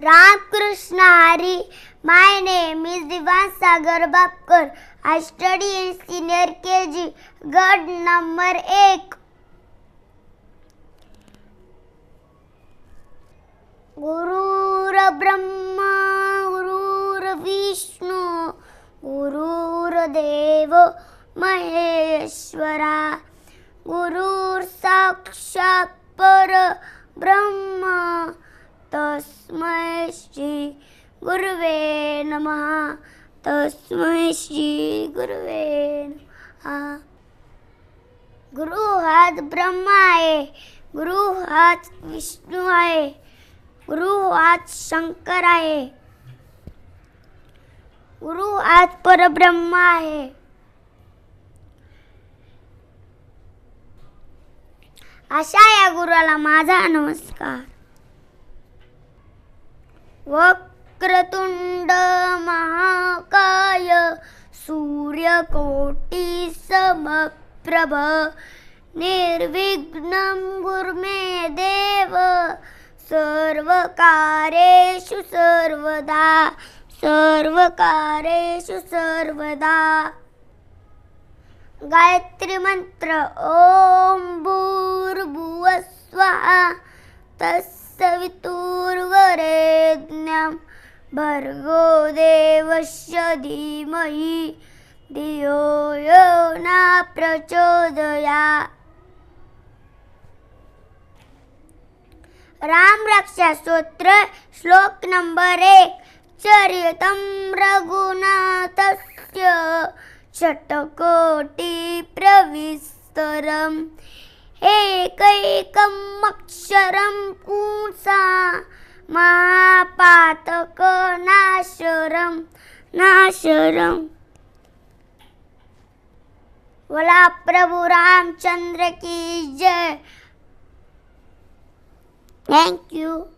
Ramkrishna Hari my name is Diwan Sagar Bapkar I study in senior K G गड number एक गुरुर ब्रह्मा गुरुर विष्णू गुरुर देव महेश्वरा गुरुर साक्षात पर ब्रह्म तस्मै श्री गुरुवे नमः। तस्मै श्री गुरुवे नमः। गुरु हाच ब्रह्मा आहे गुरु हाच विष्णू आहे गुरु हाच शंकर आहे गुरु हाच परब्रह्म आहे। अशा या गुरुला माझा नमस्कार। वक्रतुंड महाकाय सूर्यकोटी समप्रभ निर्विघ्नं गुर्मे देव सर्वकारेषु सर्वदा सर्वकारेषु सर्वदा। गायत्री मंत्र ओम तस् तत्सवितुर्वरेण्यं भर्गो देवस्य धीमहि धियो यो न प्रचोदया। राम रक्षा सूत्र श्लोक नंबर एक चरितं रघुनाथस्य शतकोटि प्रविस्तरम् एकैकम् अक्षरं पुंसा महापातकनाशरं नाशरम् बोला प्रभु रामचंद्र की जय थँक्यू.